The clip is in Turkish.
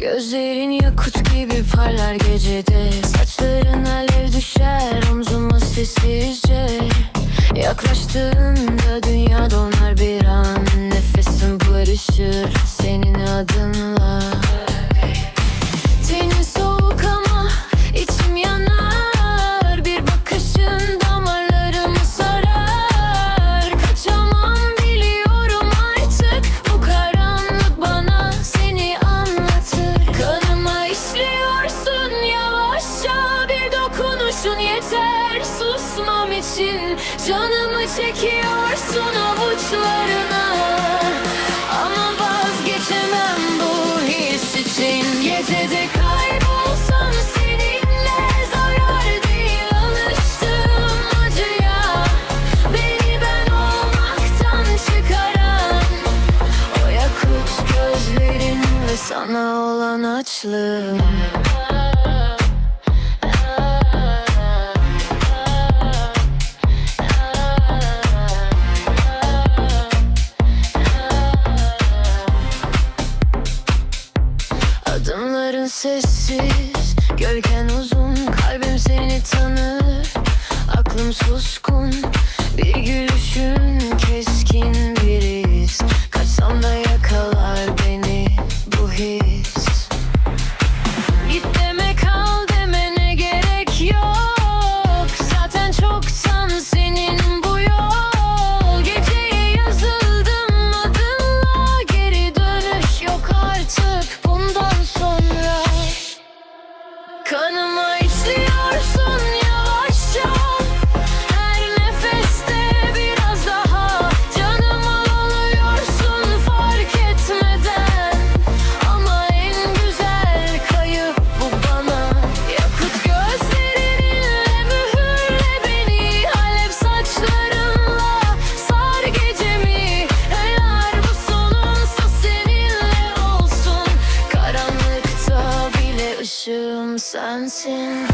Gözlerin yakut gibi parlar gecede. Saçların alev düşer omzuma sessizce. Yaklaştığında dünya donar yeter susmam için Canımı çekiyorsun avuçlarına. Ama vazgeçemem bu his için. Gecede kaybolsam seninle zarar değil Alıştım acıya. Beni ben olmaktan çıkaran O yakut gözlerin ve sana olan açlığım sessiz, gölgen uzun Kalbim seni tanır, aklım suskun ışığım sensin.